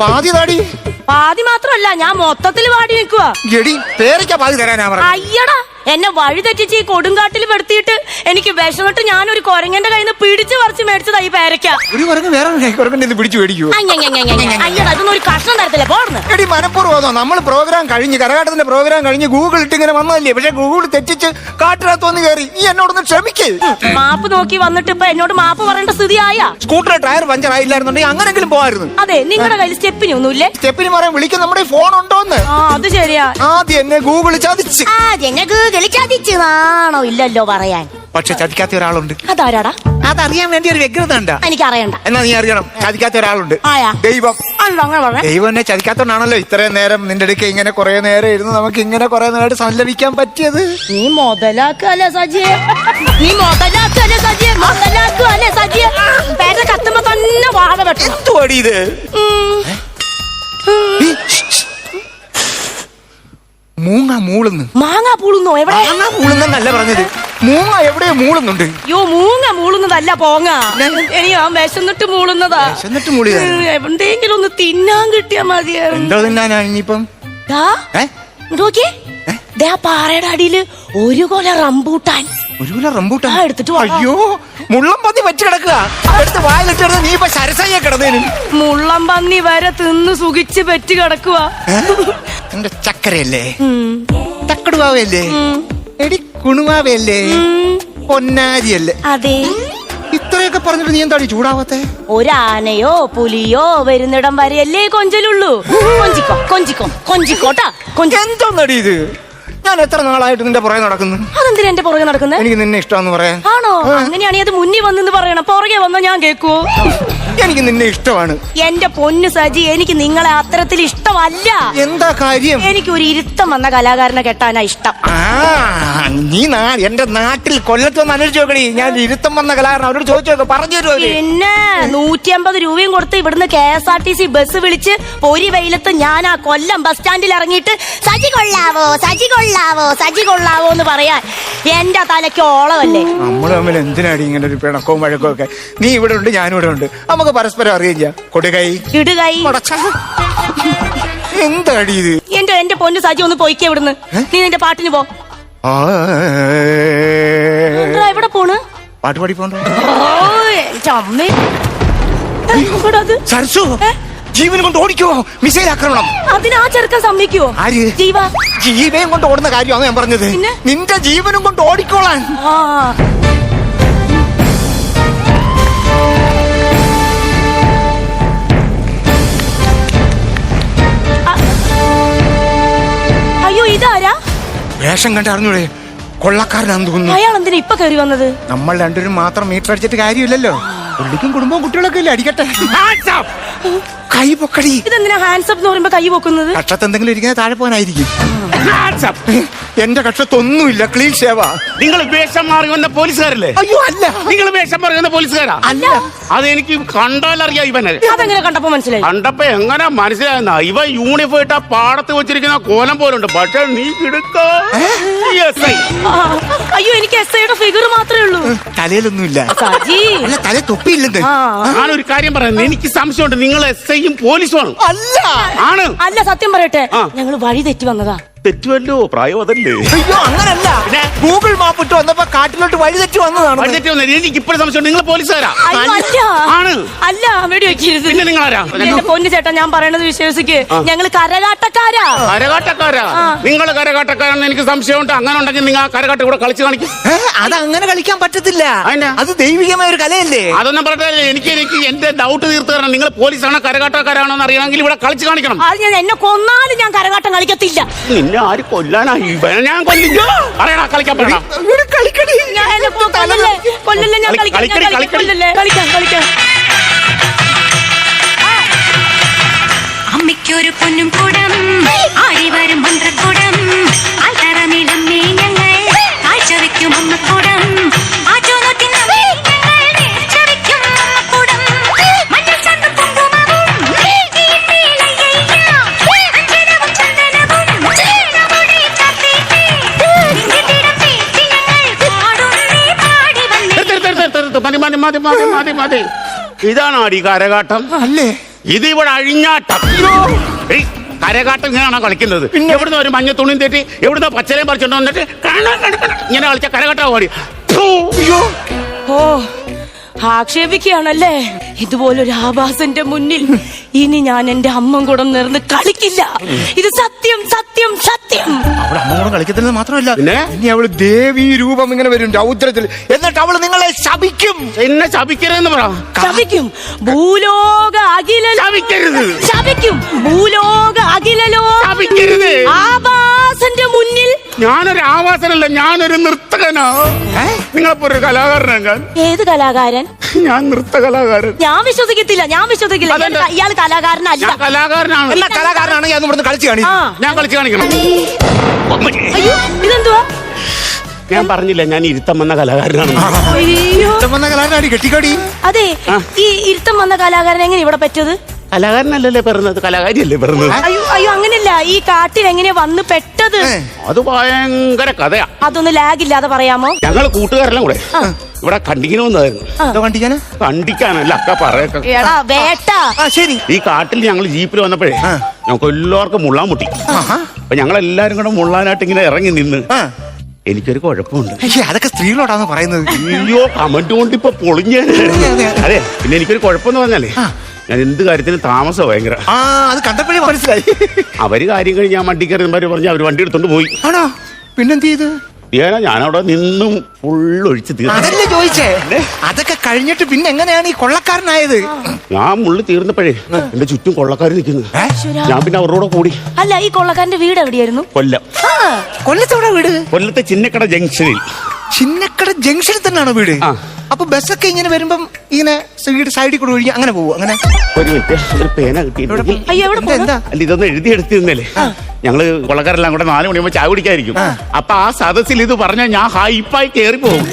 പാതി താടി പാതി മാത്രമല്ല ഞാൻ മൊത്തത്തിൽ പാടി നിൽക്കുക എടി പേരയ്ക്ക പാതി തരാനാ പറഞ്ഞത്. അയ്യടാ. എന്നെ വഴി തെറ്റിച്ച് ഈ കൊടുങ്കാട്ടിൽ പെടുത്തിയിട്ട് എനിക്ക് വിഷമിട്ട് ഞാൻ ഒരു കുരങ്ങന്റെ കയ്യിൽ നിന്ന് പിടിച്ചു പറിച്ച് മേടിച്ചതാ ഈ പേരയ്ക്ക. ഒരു കുരങ്ങ് വേറെ കുരങ്ങന്റെ ഇത് പിടിച്ചു അയ്യയ്യയ്യയ്യ. അയ്യടാ ഒരു കഷ്ണം തരത്തില്ല. പോർന്ന് എടി മനഃപൂർവം നമ്മൾ പ്രോഗ്രാം കഴിഞ്ഞ് കരകാട്ടത്തിന്റെ പ്രോഗ്രാം കഴിഞ്ഞ് ഗൂഗിൾ ഇട്ട് ഇങ്ങനെ വന്നതല്ലേ? പക്ഷെ ഗൂഗിൾ തെറ്റിച്ച് കാട്ടിനകത്ത് വന്ന് കയറി. നീ എന്നോടൊന്ന് ക്ഷമിക്കേ. മാപ്പ് നോക്കി വന്നിട്ട് ഇപ്പൊ എന്നോട് മാപ്പ് പറയേണ്ട സ്ഥിതിയായ? സ്കൂട്ടർ ടയർ പഞ്ചർ ആയില്ലായിരുന്നുണ്ടെങ്കിൽ അങ്ങനെങ്കിലും പോവായിരുന്നു. അതെ നിങ്ങളുടെ കയ്യിൽ സ്റ്റെപ്പിന് ഒന്നുമില്ലേ? സ്റ്റെപ്പിന് പറയാൻ വിളിക്കുന്ന നമ്മുടെ ഫോൺ ഉണ്ടോന്ന്? ആ അത് ശരിയാ. ആദ്യം എന്നെ ഗൂഗിൾ ചതിച്ച്. ആ ജനക്ക് കളിച്ചാതിച്ചതാണോ ഇല്ലല്ലോ പറയാൻ? പക്ഷെ ചതിക്കാത്ത ഒരാളുണ്ട്. അതാരാടാ? അതറിയാൻ വേണ്ടി ഒരു വ്യഗ്രത ഉണ്ട്. എനിക്ക് അറിയണ്ട എന്നാ നീ അറിയണം ചതിക്കാത്ത ഒരാളുണ്ട്? ദൈവം. ദൈവം എന്നെ ചതിക്കാത്തോണ്ടാണല്ലോ ഇത്രയും നേരം നിന്റെ അടുക്ക ഇങ്ങനെ കുറെ നേരം ഇരുന്ന് നമുക്ക് ഇങ്ങനെ കുറെ നേരം സല്ലപിക്കാൻ പറ്റിയത്. നീ മുതലാക്കല്ലേ സജിയെ? നീ മുതലാക്കല്ലേ സജിയെ? മുതലാക്കല്ലേ സജിയെ? പേരെ കത്തുമ്പോ തന്നെ വാഴ എന്തുവാടി ഇത്? ഷ്. മൂങ്ങ മൂളുന്നു. മാങ്ങ പൂളുന്നോ? എവിടെ? മാങ്ങ മൂളുന്നല്ല പറഞ്ഞത്. മൂങ്ങ എവിടെ മൂളുന്നുണ്ട്? യോ മൂങ്ങ മൂളുന്നതല്ല പോങ്ങ. ഇനി ആ വിശന്നിട്ട് മൂളുന്നതാ. വിശന്നിട്ട് മൂളിയതാ? ഉം, എവിടെയെങ്കിലും ഒന്ന് തിന്നാൻ കിട്ടിയാ മതിയായിരുന്നു എന്തോ തിന്നാനാണ് ഇനിയിപ്പം? ദാ, ഏ? ഇങ്ങോട്ട് നോക്കിയേ ദേ ആ പാറയുടെ അടിയിൽ ഒരു കൊല റംബൂട്ടാൻ. ഒരു കൊല റംബൂട്ടാൻ? ആ, എടുത്തിട്ട് വാ. അയ്യോ മുള്ളം പന്നി വെച്ച് കിടക്കുക. എടുത്ത് വായിലിട്ടെടുത്ത് നീ ഇപ്പൊ സരസയ്യ കിടന്നേനും. മുള്ളം പന്നി വരെ തിന്ന് സുഖിച്ച് പെറ്റ് കിടക്കുക എന്റെ ചക്കരയല്ലേ? തക്കടുവാവയല്ലേ? എടി കുണുവാവയല്ലേ? പൊന്നാരിയല്ലേ? അതെ. ഇത്രയൊക്കെ പറഞ്ഞിട്ട് നീ എന്താടി ചൂടാവാത്തെ? ഒരാനയോ പുലിയോ വരുന്നിടം വരെയല്ലേ കൊഞ്ചലുള്ളൂ. കൊഞ്ചിക്കോ കൊഞ്ചിക്കോ കൊഞ്ചിക്കോട്ടാ കൊഞ്ച എന്തോന്നടി ഇത്? ഞാൻ എത്ര നാളായിട്ട് നിന്റെ പുറകെ നടക്കുന്നു? അതെന്തിനാ എന്റെ പുറകെ നടക്കുന്നത് എനിക്ക് നിന്നെ ഇഷ്ടമാണെന്ന് പറയാൻ. ആണോ? അങ്ങനെയാണെങ്കിൽ അത് മുന്നിൽ വന്നെന്ന് പറയണം. പുറകെ വന്നാ ഞാൻ കേക്കൂ എനിക്ക് നിന്നെ ഇഷ്ടമാണ്. എന്റെ പൊന്നു സജി എനിക്ക് നിങ്ങളെ അത്തരത്തിൽ ഇഷ്ടമല്ല. എന്താ കാര്യം? എനിക്ക് ഒരു ഇരുത്തം വന്ന കലാകാരനെ കെട്ടാനാ ഇഷ്ടം. ആ നീ നാ എന്റെ നാട്ടിൽ കൊല്ലത്ത് വന്ന് അന്വേഷിച്ച് നോക്കണി ഞാൻ ഇരുത്തം വന്ന കലാകാരൻ അവരോട് ചോദിച്ചു നോക്ക് പറഞ്ഞു തരുമോ അവർ? പിന്നെ നൂറ്റി അമ്പത് രൂപയും കൊടുത്ത് ഇവിടുന്ന് K S R T C bus വിളിച്ച് പൊരി വെയിലത്ത് ഞാൻ ആ കൊല്ലം ബസ് സ്റ്റാൻഡിൽ ഇറങ്ങിയിട്ട് സജി കൊള്ളാവോ സജി കൊള്ളാവോ സജി കൊള്ളാവോ എന്ന് പറയാൻ എന്റെ തലയ്ക്ക് ഓളമല്ലേ. നമ്മൾ തമ്മിൽ എന്തിനാടി ഇങ്ങനെ ഒരു പിണക്കവും വഴക്കവും ഒക്കെ? നീ ഇവിടെ ഉണ്ട് ഞാനും ഇവിടെ ഉണ്ട്. നമുക്ക് പരസ്പരം അറിയില്ല കൊടുകൈ. ഇടുകൈ. എന്താടി ഇത്? എന്റെ എന്റെ പൊന്നു സജി ഒന്ന് പോയിക്കേ ഇവിടുന്ന്. നീ നിന്റെ പാട്ടിന് പോ. ആ, എവിടെ പോണ്? പാട്ട് പാടി പോണ്ടോ? ഓ എന്റെ അമ്മേ. ഏ, ഇവിടെ അത്? സരസു ഏ? ജീവൻ കൊണ്ട് ഓടിക്കോ. മിസൈൽ ആക്രമണം. അതിന് ആ ചെറുക്കൻ സമ്മതിക്കുവോ? ആര്? ജീവ. ജീവയും കൊണ്ട് ഓടുന്ന കാര്യമാണ് ഞാൻ പറഞ്ഞത്. പിന്നെ? നിന്റെ ജീവനും കൊണ്ട് ഓടിക്കോളാൻ. ആ. വേഷം കണ്ട് അറിഞ്ഞൂടെ? കൊള്ളക്കാരനാന്ന് തോന്നുന്നു. അയാൾ എന്തിനാ ഇപ്പൊ കയറി വന്നത്? നമ്മൾ രണ്ടുപേരും മാത്രം മീറ്റർ അടിച്ചിട്ട് കാര്യമില്ലല്ലോ. പുള്ളിക്കും കുടുംബവും കുട്ടികളൊക്കെ ഇല്ല? അടിക്കട്ടെ. കൈ പൊക്കടി. ഇതെന്തിനാ ഹാൻഡ്സ് അപ്പ് എന്ന് പറയുമ്പോ കൈ പൊക്കുന്നത്? കക്ഷത്ത് എന്തെങ്കിലും ഇരിക്കുന്ന താഴെ പോകാനായിരിക്കും. എന്റെ കക്ഷത്തൊന്നുമില്ല. ക്ലീൻ ഷേവാ നിങ്ങൾ വേഷം മാറി വന്ന പോലീസുകാരല്ലേ? അയ്യോ അല്ല. നിങ്ങൾ വേഷം മാറി വന്ന പോലീസുകാരാ? അല്ല. അത് എനിക്ക് കണ്ടാലറിയാം ഇവനെ. അതെങ്ങനെ കണ്ടപ്പോ മനസ്സിലായി? കണ്ടപ്പോ എങ്ങനെ മനസ്സിലായെന്ന? ഇവ യൂണിഫോം ഇട്ട പാടത്ത് വെച്ചിരിക്കുന്ന കോലം പോലുണ്ട്. പക്ഷെ നീ കിടക്കോ. അയ്യോ എനിക്ക് എസ് ഐയുടെ ഫിഗർ മാത്രമേ ഉള്ളൂ. തലയിലൊന്നുമില്ല. സജി. അല്ല തല തൊപ്പിയില്ലെന്ന്. ഞാനൊരു കാര്യം പറയുന്നത് എനിക്ക് സംശയമുണ്ട്. നിങ്ങൾ എസ് ഐയും പോലീസുമാണ്. അല്ല. ആണ്. അല്ല സത്യം പറയട്ടെ. ഞങ്ങൾ വഴി തെറ്റി വന്നതാ. തെറ്റുമല്ലോ പ്രായം അതല്ലേ അയ്യോ അങ്ങനല്ല. പിന്നെ? ഗൂഗിൾ മാപ്പ് ഇട്ട് വന്നപ്പോ കാട്ടിലോട്ട് വഴി തെറ്റി വന്നതാണ്. വന്നത്. എനിക്ക് ഇപ്പോഴും സംശയം നിങ്ങൾ പോലീസുകാരാ? അയ്യോ അല്ല. ആണ്. അല്ല വെടി വെക്കരുത് പിന്നെ നിങ്ങളാരാ? എന്റെ പൊന്നു ചേട്ടാ ഞാൻ പറയണത് വിശ്വസിക്ക്. ഞങ്ങൾ കരകാട്ടക്കാരാ. കരകാട്ടക്കാരാ? നിങ്ങൾ കരകാട്ടക്കാരാണെന്ന് എനിക്ക് സംശയമുണ്ട്. അങ്ങനെ ഉണ്ടെങ്കിൽ നിങ്ങൾ ആ കരകാട്ടം കൂടെ കളിച്ചു കാണിക്കും. ഏ, അത് അങ്ങനെ കളിക്കാൻ പറ്റത്തില്ല. അതെന്നാ? അത് ദൈവികമായ ഒരു കലയല്ലേ? അതൊന്നും പറഞ്ഞില്ല എനിക്ക് എനിക്ക് എന്റെ ഡൗട്ട് തീർത്തു തരണം. നിങ്ങൾ പോലീസാണോ കരകാട്ടക്കാരാണോ എന്ന് അറിയണമെങ്കിൽ ഇവിടെ കളിച്ചു കാണിക്കണം. അത് ഞാൻ എന്നെ കൊന്നാലും ഞാൻ കരകാട്ടം കളിക്കത്തില്ല. നിന്നെ ആര് കൊല്ലാനാ? ഇവനെ ഞാൻ കൊല്ലിക്കോ പറയണ കളിക്കാൻ പറയണ ഇവിടെ കളിക്കടി. ഞാൻ കൊല്ലല്ലേ കൊല്ലല്ലേ? ഞാൻ കളി- കളിക്കാം കളിക്കാം കളിക്കാം. മതി മതി മതി. ഇതാണ് അടി കരകാട്ടം? അല്ലേ? ഇത് ഇവിടെ അഴിഞ്ഞാട്ടം ഏയ്, കരകാട്ടം ഇങ്ങനെയാണോ കളിക്കുന്നത്? എവിടുന്ന് ഒരു മഞ്ഞ തുണിയും തെറ്റി എവിടുന്ന് പച്ചലയും പറിച്ചോണ്ട് വന്നിട്ട് കാണാൻ ഇങ്ങനെ കളിച്ച കരകാട്ടം ഓടി. ഓ. ആക്ഷേപിക്കുകയാണല്ലേ? ഇതുപോലൊരു ആഭാസന്റെ മുന്നിൽ ഇനി ഞാൻ എന്റെ അമ്മ കൂടെ നിർന്ന് കളിക്കില്ല. ഇത് സത്യം സത്യം സത്യം. അവിടെ കൂടെ കളിക്കത്തില്ലെന്ന് മാത്രമല്ല ഇനി അവൾ ദേവി രൂപം ഇങ്ങനെ വരും രൗദ്രത്തിൽ. എന്നിട്ട് അവൾ നിങ്ങളെ ശപിക്കും. എന്നെ ശപിക്കരുതെന്ന് പറ. ശപിക്കും. ഭൂലോക അഖില ശപിക്കരുത്. ശപിക്കും. ഭൂലോക ഞാനൊരു ആവാസനല്ല ഞാനൊരു നൃത്തകനാ. നിങ്ങളപ്പോ ഒരു കലാകാരനാണ് ഞാൻ. ഏത് കലാകാരൻ? ഞാൻ നൃത്ത കലാകാരൻ. ഞാൻ വിശ്വസിക്കത്തില്ല ഞാൻ വിശ്വസിക്കില്ല ഇയാൾ കലാകാരനല്ല. ഞാൻ കലാകാരനാണ്. എല്ലാ കലാകാരനാണെങ്കിൽ ഞാൻ ഇവിടുന്ന് കളിച്ചു കാണിക്കും. ഞാൻ കളിച്ചു കാണിക്കണം. അയ്യോ ഇതെന്തുവാ? ഞാൻ പറഞ്ഞില്ല ഞാൻ ഇരുത്തം വന്ന കലാകാരനാണ്. അയ്യോ. വന്ന കലാകാരി കെട്ടിക്കടി. അതെ ഈ ഇരുത്തം വന്ന കലാകാരൻ എങ്ങനെ ഇവിടെ പറ്റത് കലാകാരനല്ലല്ലേ പറഞ്ഞത് കലാകാരിയല്ലേ പറഞ്ഞത് അയ്യോ അയ്യോ ഈ കാട്ടിൽ എങ്ങനെ വന്ന് പെട്ടത്. അത് ഭയങ്കര കഥയാ. അതൊന്നും ലാഗ് ഇല്ലാതെ പറയാമോ? ഞങ്ങൾ കൂട്ടുകാരെല്ലാം കൂടെ ഇവിടെ എന്തോ കണ്ടിക്കാന്? കണ്ടിക്കാനല്ല അക്ക പറയട്ടെ ശരി. ഈ കാട്ടിൽ ഞങ്ങൾ ജീപ്പിൽ വന്നപ്പോഴേ. ഞങ്ങൾക്ക് എല്ലാവർക്കും മുള്ളാൻ മുട്ടി. അപ്പൊ ഞങ്ങൾ എല്ലാരും കൂടെ മുള്ളാനായിട്ട് ഇങ്ങനെ ഇറങ്ങി നിന്ന് എനിക്കൊരു കുഴപ്പമുണ്ട്. അതൊക്കെ സ്ത്രീകളോടാന്ന് പറയുന്നത്? അയ്യോ കമന്റ് കൊണ്ട് ഇപ്പൊ പൊളിഞ്ഞ. അതെ. അതെ പിന്നെ എനിക്കൊരു കുഴപ്പമെന്ന് പറഞ്ഞാലേ ഞാൻ എന്ത് കാര്യത്തിനും താമസം ഭയങ്കര. ആ അത് കണ്ടപ്പോഴേ മനസ്സിലായി. അവർ കാര്യം കഴിഞ്ഞ് ഞാൻ വണ്ടി കയറി പറഞ്ഞ് അവർ വണ്ടി എടുത്തോണ്ട് പോയി. ആണോ? പിന്നെന്ത് ചെയ്ത്? ഏനാ ഞാനവിടെ നിന്നും ഫുൾ ഒഴിച്ച് തീർന്നു. അതല്ലേ ചോദിച്ചേ? അതൊക്കെ കഴിഞ്ഞിട്ട് പിന്നെ എങ്ങനെയാണ് ഈ കൊള്ളക്കാരനായത്? ഞാൻ മുള്ളി തീർന്നപ്പോഴേ എന്റെ ചുറ്റും കൊള്ളക്കാർ നിൽക്കുന്നു. ഞാൻ പിന്നെ അവരോട് കൂടി അല്ല ഈ കൊള്ളക്കാരന്റെ വീട് എവിടെയായിരുന്നു? കൊല്ലം. ആ. കൊല്ലത്തോടെ വീട്? കൊല്ലത്തെ ചിന്നക്കട ജംഗ്ഷനിൽ. ചിന്നക്കട ജംഗ്ഷനിൽ തന്നെയാണോ വീട്? ആ. അപ്പൊ ബസ്സൊക്കെ ഇങ്ങനെ വരുമ്പം ഇങ്ങനെ സൈഡ് സൈഡിൽ കൂടെ ഒഴിഞ്ഞ് അങ്ങനെ പോകും അങ്ങനെ? ഒരു മിനിറ്റ് ഒരു പേന കിട്ടിയിട്ടുണ്ടെങ്കിൽ അയ്യോ എവിടെ എന്താ, എന്താ അല്ല ഇതൊന്ന് എഴുതി എടുത്തിരുന്നല്ലേ? ഞങ്ങൾ കൊളക്കാരെല്ലാം കൂടെ നാല് മണിയാകുമ്പോ ചായ കുടിക്കായിരിക്കും അപ്പൊ ആ സദസ്സിൽ ഇത് പറഞ്ഞാൽ ഞാൻ ഹൈപ്പായി കേറി പോകും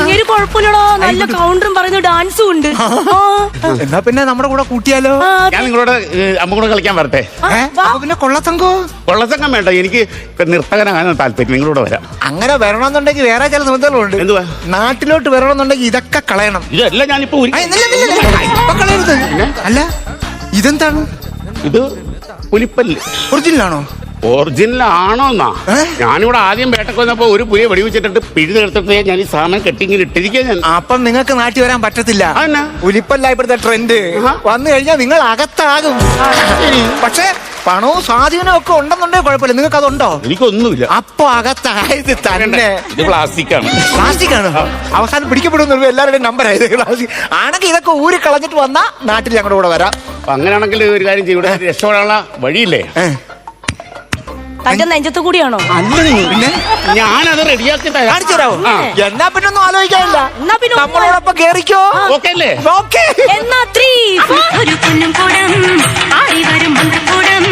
ഇങ്ങനെ കുഴപ്പമില്ലടോ. നല്ല കൗണ്ടറും പറഞ്ഞു ഡാൻസും ഉണ്ട്. ആ, എന്നാ പിന്നെ നമ്മുടെ കൂടെ കൂട്ടിയാലോ? ഞാൻ നിങ്ങളോട് അമ്മ കൂടെ കളിക്കാൻ വരട്ടെ? ഏ? അപ്പൊ പിന്നെ കൊള്ളത്തങ്കോ? കൊള്ളസംഘം വേണ്ട. എനിക്ക് നിർത്തകനാകാൻ താല്പര്യം. നിങ്ങളോട് വരാം. അങ്ങനെ വരണമെന്നുണ്ടെങ്കിൽ വേറെ ചില നിബന്ധനകളുണ്ട്. എന്തുവാ? നാട്ടിലോട്ട് വരണമെന്നുണ്ടെങ്കിൽ ഇതൊക്കെ കളയണം. ഇതല്ല ഞാനിപ്പോ ആ, നില്ല. ഇപ്പൊ കളയരുത്. അല്ല ഇതെന്താണ്? ഇത് പുലിപ്പല്ല്. ഒറിജിനൽ ആണോ ഒറിജിനൽ ആണോന്നാ? ഞാനിവിടെ ആദ്യം വേട്ടക്ക് വന്നപ്പോ ഒരു പുലിയെ വെടിവെച്ചിട്ട് പിഴുതെടുത്തിട്ട് ഞാൻ ഈ സാധനം കെട്ടിങ്ങനെ ഇട്ടിരിക്കുക ഞാൻ. അപ്പം നിങ്ങൾക്ക് നാട്ടിൽ വരാൻ പറ്റത്തില്ല. ഉലിപ്പല്ല പുലിപ്പല്ല ഇപ്പോഴത്തെ ട്രെൻഡ് വന്നു കഴിഞ്ഞാൽ നിങ്ങൾ അകത്താകും. പക്ഷേ പണവും സ്വാധീനവും ഒക്കെ ഉണ്ടെന്നുണ്ടെങ്കിൽ കുഴപ്പമില്ല. നിങ്ങൾക്ക് അതുണ്ടോ? എനിക്കൊന്നുമില്ല. അപ്പൊ അകത്തായത് തന്നെ. ഇത് പ്ലാസ്റ്റിക് ആണ് പ്ലാസ്റ്റിക് ആണ് അവസാനം പിടിക്കപ്പെടുന്ന എല്ലാവരുടെയും നമ്പർ ആയത് പ്ലാസ്റ്റിക്. ആണെങ്കിൽ ഇതൊക്കെ ഊരി കളഞ്ഞിട്ട് വന്നാ നാട്ടിൽ ഞങ്ങളുടെ കൂടെ വരാം. അങ്ങനെയാണെങ്കിൽ ഒരു കാര്യം ചെയ്യൂടെ രക്ഷപ്പെടാനുള്ള വഴിയില്ലേ? തന്റെ നെഞ്ചത്ത് കൂടിയാണോ? പിന്നെ ഞാനത് റെഡിയാക്കി തരാം. കാണിച്ചു തരാമോ എന്നാ പിന്നെ ഒന്നും ആലോചിക്കാനില്ല എന്നാ പിന്നെ നമ്മളോടൊപ്പം കേറിക്കോ. ഓക്കെ അല്ലേ? ഓക്കേ. എന്നാ ത്രീ ഒരു പൊന്നും കൂടം ആയി വരും മന്ത്രക്കൂടം.